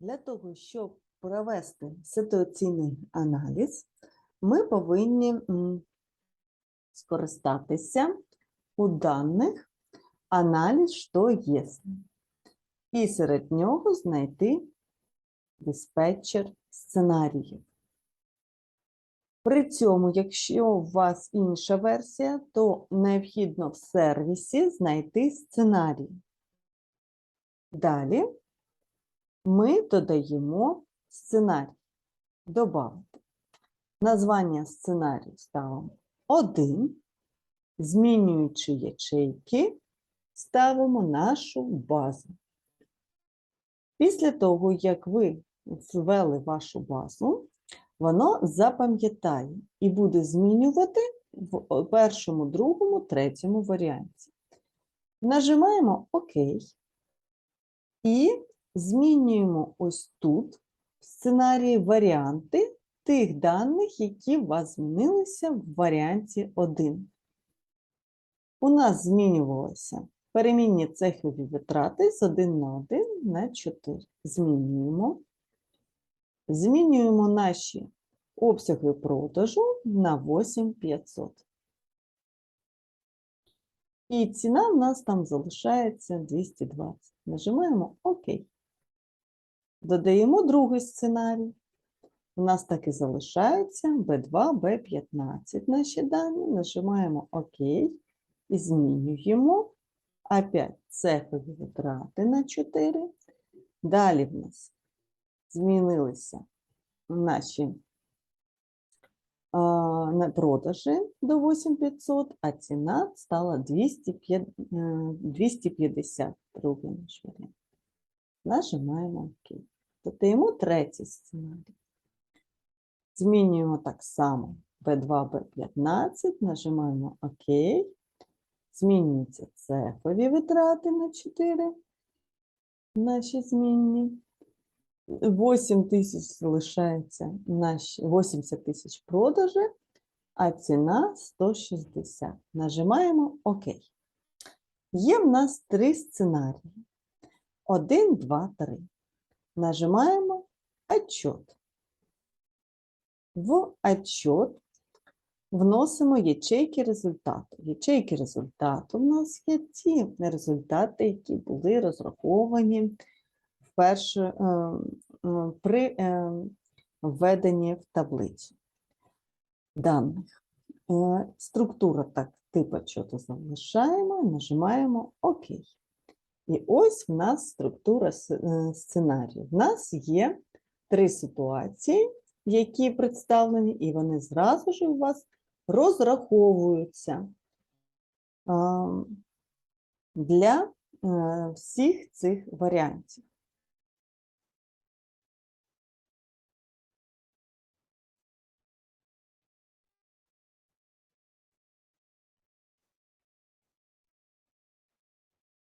Для того, щоб провести ситуаційний аналіз, ми повинні скористатися у даних аналіз, що є. І серед нього знайти диспетчер сценаріїв. При цьому, якщо у вас інша версія, то необхідно в сервісі знайти сценарій. Далі ми додаємо сценарій. Добавити. Названня сценарію ставимо 1. Змінюючи ячейки, ставимо нашу базу. Після того, як ви ввели вашу базу, воно запам'ятає і буде змінювати в першому, другому, третьому варіанті. Нажимаємо ОК і змінюємо ось тут в сценарії варіанти тих даних, які у вас змінилися в варіанті 1. У нас змінювалися перемінні цехові витрати з 1 на 1 на 4. Змінюємо. Змінюємо наші обсяги продажу на 8500. І ціна в нас там залишається 220. Нажимаємо ОК. Додаємо другий сценарій. У нас так і залишається B2, B15 наші дані. Нажимаємо ОК і змінюємо. Опять цехові витрати на 4. Далі в нас змінилися наші на продажі до 8500, а ціна стала 250, е, 250 другий наш варіант. Нажимаємо ОК. Додаємо третій сценарій. Змінюємо так само B2, B15, нажимаємо ОК. Змінюються цехові витрати на 4, наші змінні. 8 тисяч залишається наші 80 тисяч продажі, а ціна 160. Нажимаємо ОК. Є в нас три сценарії. 1, 2, 3. Нажимаємо отчет. В отчет вносимо ячейки результату. Ячейки результату в нас є ті результати, які були розраховані вперше е, при е, введенні в таблицю даних. Е, Структура так, типу чого залишаємо, нажимаємо ОК. І ось в нас структура е, сценарію. В нас є три ситуації, які представлені, і вони зразу ж у вас розраховуються для е, всіх цих варіантів.